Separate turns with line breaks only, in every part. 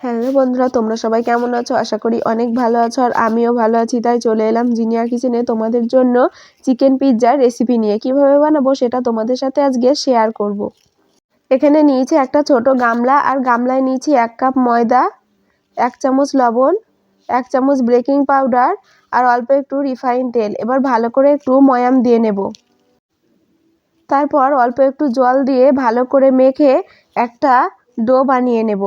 Hello বন্ধুরা, তোমরা সবাই কেমন আছো? আশা করি অনেক ভালো আছো আর আমিও ভালো আছি। তাই চলে এলাম জিনিয়ার কিচেনে তোমাদের জন্য চিকেন পিৎজার রেসিপি নিয়ে। কীভাবে বানাবো সেটা তোমাদের সাথে আজকে শেয়ার করব। এখানে নিয়েছি একটা ছোট গামলা আর গামলায় নিয়েছি এক কাপ ময়দা, এক চামচ লবণ, এক চামচ বেকিং পাউডার আর অল্প একটু রিফাইন তেল। এবার ভালো করে একটু ময়াম দিয়ে নেব। তারপর অল্প একটু জল দিয়ে ভালো করে মেখে একটা ডো বানিয়ে নেব।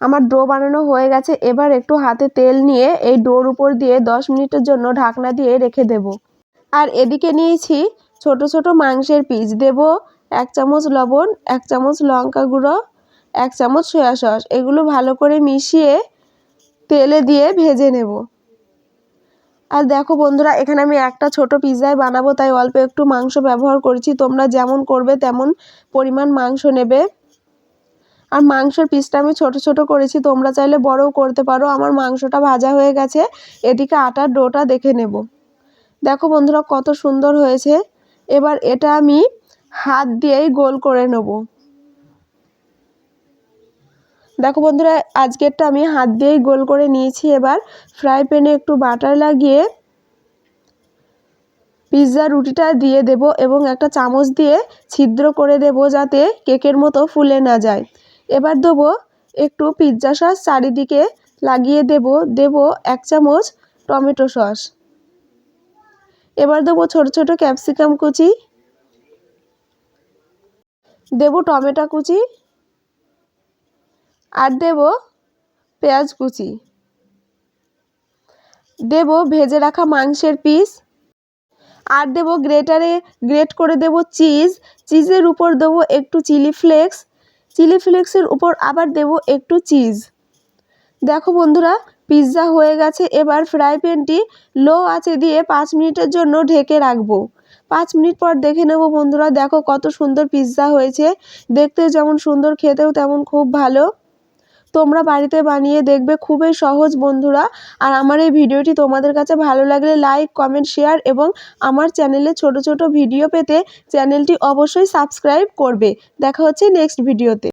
আমার ডো বানানো হয়ে গেছে, এবার একটু হাতে তেল নিয়ে এই ডোর উপর দিয়ে দশ মিনিটের জন্য ঢাকনা দিয়ে রেখে দেব। আর এদিকে নিয়েছি ছোট ছোট মাংসের পিস। দেব এক চামচ লবণ, এক চামচ লঙ্কা গুঁড়ো, এক চামচ সয়া সস। এগুলো ভালো করে মিশিয়ে তেলে দিয়ে ভেজে নেব। আর দেখো বন্ধুরা, এখানে আমি একটা ছোট পিৎজাই বানাবো, তাই অল্প একটু মাংস ব্যবহার করেছি। তোমরা যেমন করবে তেমন পরিমাণ মাংস নেবে। আর মাংসের পিসটা আমি ছোট ছোট করেছি। তোমরা চাইলে বড়ও করতে পারো। আমার মাংসটা ভাজা হয়ে গেছে। এদিকে আটার ডোটা দেখে নেব। দেখো বন্ধুরা কত সুন্দর হয়েছে। এবার এটা আমি হাত দিয়েই গোল করে নেব। দেখো বন্ধুরা, আজকেরটা আমি হাত দিয়েই গোল করে নিয়েছি। এবার ফ্রাই প্যানে একটু বাটার লাগিয়ে পিৎজা রুটিটা দিয়ে দেব এবং একটা চামচ দিয়ে ছিদ্র করে দেব যাতে কেকের মতো ফুলে না যায়। এবার দেবো একটু পিৎজা সস চারিদিকে লাগিয়ে দেব দেব এক চামচ টমেটো সস। এবার দেবো ছোট ছোট ক্যাপসিকাম কুচি। দেব টমেটো কুচি। আর দেব পেঁয়াজ কুচি। দেব ভেজে রাখা মাংসের পিস আর দেব গ্রেটারে, গ্রেট করে দেব চিজ চিজের উপর দেবো একটু চিলি ফ্লেক্স চিলি ফ্লেক্সের উপর আবার দেব একটু চিজ। দেখো বন্ধুরা, পিৎজা হয়ে গেছে। এবার ফ্রাই প্যানটি লো আছে দিয়ে পাঁচ মিনিটের জন্য ঢেকে রাখব। পাঁচ মিনিট পর দেখে নেব বন্ধুরা, দেখো কত সুন্দর পিৎজা হয়েছে। দেখতেও যেমন সুন্দর, খেতেও তেমন খুব ভালো। তোমরা বাড়িতে বানিয়ে দেখবে, খুবই সহজ বন্ধুরা। আর আমার এই ভিডিওটি তোমাদের কাছে ভালো লাগলে লাইক কমেন্ট শেয়ার এবং আমার চ্যানেলে ছোট ছোট ভিডিও পেতে চ্যানেলটি অবশ্যই সাবস্ক্রাইব করবে। দেখা হচ্ছে নেক্সট ভিডিওতে